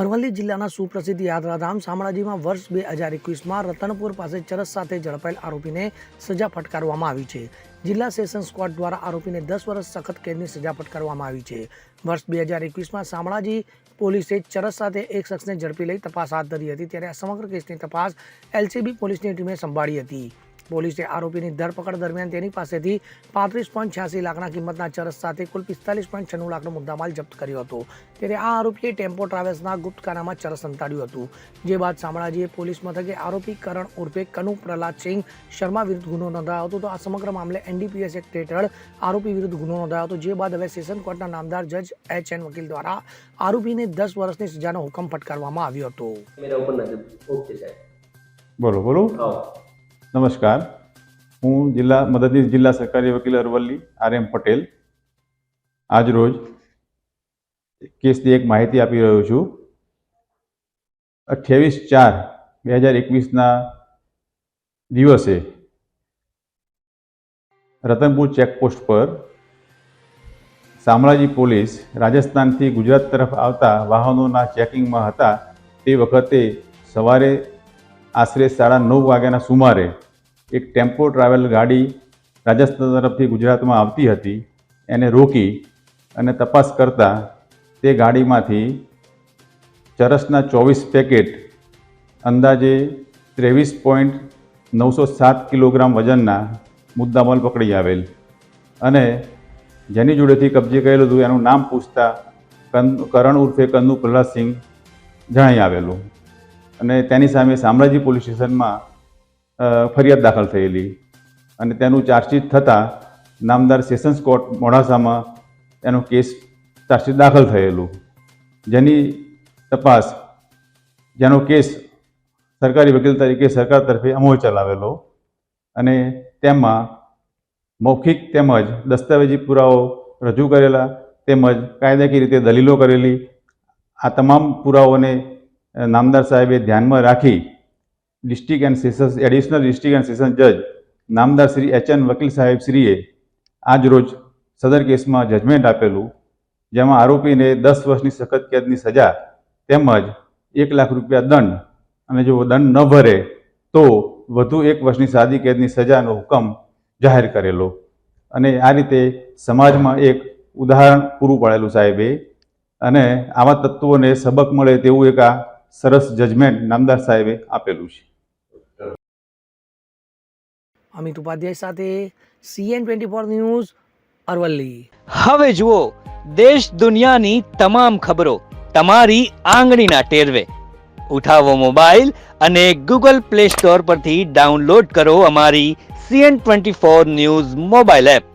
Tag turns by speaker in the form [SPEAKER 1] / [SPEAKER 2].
[SPEAKER 1] અરવલ્લી જિલ્લાના સુપ્રસિદ્ધ યાત્રાધામ શામળાજીમાં વર્ષ બે હજાર એકવીસમાં રતનપુર પાસે ચરસ સાથે ઝડપાયેલ આરોપીને સજા ફટકારવામાં આવી છે. જિલ્લા સેશન કોર્ટ દ્વારા આરોપીને દસ વર્ષ સખત કેદની સજા ફટકારવામાં આવી છે. વર્ષ બે હજાર એકવીસમાં શામળાજી પોલીસે ચરસ સાથે એક શખ્સને ઝડપી લઈ તપાસ હાથ ધરી હતી, ત્યારે આ સમગ્ર કેસની તપાસ એલસીબી પોલીસની ટીમે સંભાળી હતી. પોલીસે આરોપીની ધરપકડ દરમિયાન તેની પાસેથી પાંત્રીસ પોઈન્ટ છ્યાસી લાખના કિંમતના ચરસ સાથે કુલ પિસ્તાલીસ પોઈન્ટ છન્નું લાખનો મુદ્દામાલ જપ્ત કર્યો હતો. ત્યારે આ આરોપીએ ટેમ્પો ટ્રાવેલ્સના ગુપ્તખાનામાં ચરસ સંતાડ્યું હતું. જે બાદ શામળાજીએ પોલીસ મથકે આરોપી કરણ ઉર્ફે કનુ પ્રહલાદ સિંહ શર્મા વિરુદ્ધ ગુનો નોંધાયો હતો. તો આ સમગ્ર મામલે એનડીપીએસ એક્ટ હેઠળ આરોપી વિરુદ્ધ ગુનો નોંધાયો હતો. જે બાદ હવે સેશન કોર્ટના નામદાર જજ એચ એન વકીલ દ્વારા આરોપીને દસ વર્ષની સજાનો હુકમ ફટકારવામાં આવ્યો હતો.
[SPEAKER 2] બોલો બોલો. નમસ્કાર. હું જિલ્લા, મદદનીશ જિલ્લા સરકારી વકીલ અરવલ્લી, આર એમ પટેલ. આજ રોજ કેસની એક માહિતી આપી રહ્યો છું. અઠ્યાવીસ ચાર બે હજાર એકવીસના દિવસે રતનપુર ચેકપોસ્ટ પર શામળાજી પોલીસ રાજસ્થાનથી ગુજરાત તરફ આવતા વાહનોના ચેકિંગમાં હતા તે વખતે સવારે આશરે સાડા નવ વાગ્યાના સુમારે એક ટેમ્પો ટ્રાવેલ ગાડી રાજસ્થાન તરફથી ગુજરાતમાં આવતી હતી. એને રોકી અને તપાસ કરતાં તે ગાડીમાંથી ચરસના ચોવીસ પેકેટ, અંદાજે ત્રેવીસ પોઈન્ટ નવસો સાત કિલોગ્રામ વજનના મુદ્દામાલ પકડી આવેલ. અને જેની જોડેથી કબજે કરેલું હતું, એનું નામ પૂછતા કરણ ઉર્ફે કન્નુ પ્રહલાદસિંહ જણાઈ આવેલું. અને તેની સામે શામળાજી પોલીસ સ્ટેશનમાં ફરિયાદ દાખલ થયેલી. અને તેનું ચાર્જશીટ થતાં નામદાર સેશન્સ કોર્ટ મોડાસામાં એનો કેસ ચાર્જશીટ દાખલ થયેલું. જેની તપાસ, જેનો કેસ સરકારી વકીલ તરીકે સરકાર તરફે અમોલ ચલાવેલો અને તેમાં મૌખિક તેમજ દસ્તાવેજી પુરાવો રજૂ કરેલા તેમજ કાયદાકીય રીતે દલીલો કરેલી આ તમામ પુરાવાઓને નામદાર સાહેબે ધ્યાનમાં રાખી district and sessions, additional district and session જજ નામદાર શ્રી એચ એન વકીલ સાહેબ શ્રીએ આજ રોજ સદર કેસમાં જજમેન્ટ આપેલું, જેમાં આરોપીને દસ વર્ષની સખત કેદની સજા તેમજ એક લાખ રૂપિયા દંડ અને જો દંડ ન ભરે તો વધુ એક વર્ષની સાદી કેદની સજાનો હુકમ જાહેર કરેલો. અને આ રીતે સમાજમાં એક ઉદાહરણ પૂરું પાડેલું સાહેબે. અને આવા તત્વોને સબક મળે તેવું એક આ સરસ જજમેન્ટ નામદાર સાહેબે આપેલું છે.
[SPEAKER 1] અમિત ઉપાધ્યાય સાથે CN twenty four news Aravalli.
[SPEAKER 3] હવે જુઓ દેશ દુનિયાની તમામ ખબરો તમારી આંગળીના ટેરવે. ઉઠાવો મોબાઈલ અને ગૂગલ પ્લે સ્ટોર પરથી ડાઉનલોડ કરો અમારી CN twenty four news mobile app.